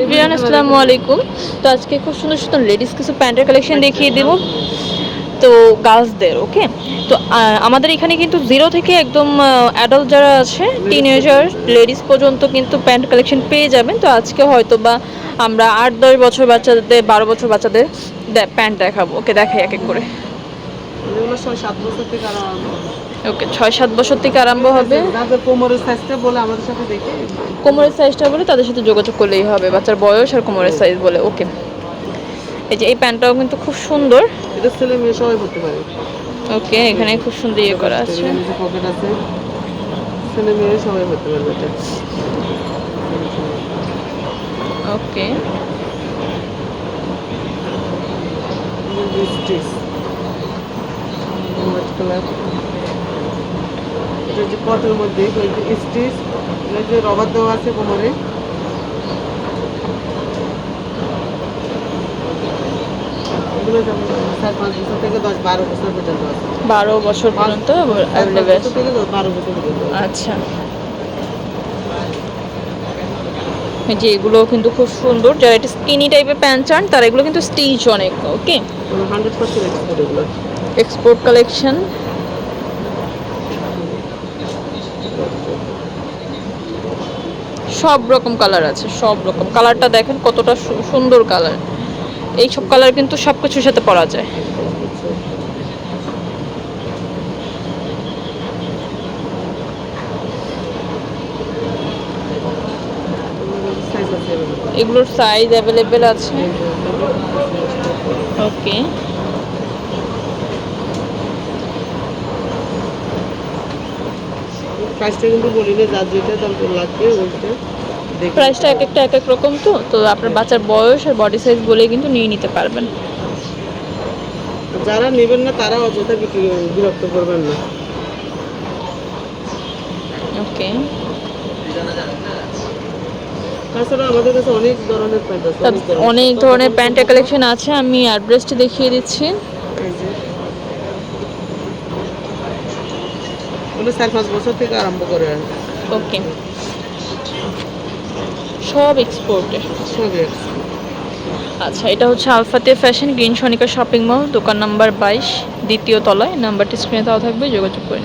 Everyone আসসালামু আলাইকুম। তো আজকে খুব সুন্দর সুন্দর লেডিস কিছু প্যান্টের কালেকশন দেখিয়ে দেবো। তো গার্লসদের ওকে তো আমাদের এখানে কিন্তু জিরো থেকে একদম অ্যাডাল্ট যারা আছে টিনেজার লেডিস পর্যন্ত কিন্তু প্যান্ট কালেকশন পেয়ে যাবেন। তো আজকে হয়তো বা আমরা আট, দশ বছর বাচ্চাদের, বারো বছর বাচ্চাদের প্যান্ট দেখাবো। ওকে, দেখাই এক এক করে। এগুলো ছয় সাত বছর থেকে আরম্ভ ওকে ছয় সাত বছর থেকে আরম্ভ হবে। যাদের কোমরের সাইজটা বলে আমাদের সাথে দেখে। কোমরের সাইজটা বলে তাদের সাথে যোগাযোগ করলেই হবে বাচ্চার বয়স আর কোমরের সাইজ বলে ওকে। এই যে এই প্যান্টটাও কিন্তু খুব সুন্দর। এটা ছেলে মেয়ে সবাই পড়তে পারে। ওকে এখানে খুব সুন্দর ইয়ে করা আছে। পকেট আছে। ছেলে মেয়ে সবাই পড়তে পারবে এটা। ওকে। হোয়াইট এটা যে কটের মধ্যে স্টিচ এটা যে রবার দেওয়া আছে কোমরে। বারো বছর পর্যন্ত আচ্ছা। যে এগুলো কিন্তু খুব সুন্দর। যারা এটা স্কিনি টাইপের প্যান্ট চান তারা এগুলো কিন্তু স্টিচ অনেক ওকে হান্ড্রেড পার্সেন্ট এক্সপোর্ট এগুলো। এক্সপোর্ট কালেকশন সব রকম কালার আছে, সব রকম। কালারটা দেখেন কতটা সুন্দর কালার এই সব কালার কিন্তু সব কিছুর সাথে পরা যায়। এগুলোর সাইজ অ্যাভেলেবেল আছে। ওকে প্রাইসটা কিন্তু বলি না যার যেটা দাম লাগবে ওইটা প্রাইসটা এক একটা এক এক রকম তো তো আপনার বাচ্চার বয়স আর বডি সাইজ বলে কিন্তু নিয়ে নিতে পারবেন। যারা নেবেন না তারা অযথা বিক্রি বিরক্ত করবেন না। ওকে। অনেক ধরনের প্যান্টের কালেকশন আছে। আমি অ্যাড্রেসটি দেখিয়ে দিচ্ছি এই যে। ওগুলো চার পাঁচ বছর থেকে আরম্ভ করে ওকে। সব এক্সপোর্টে সব আচ্ছা এটা হচ্ছে আলফাতে ফ্যাশন গ্রিন সনিকা শপিং মল দোকান নাম্বার বাইশ দ্বিতীয় তলায়। নাম্বারটি স্ক্রিনে দেওয়া থাকবে যোগাযোগ করে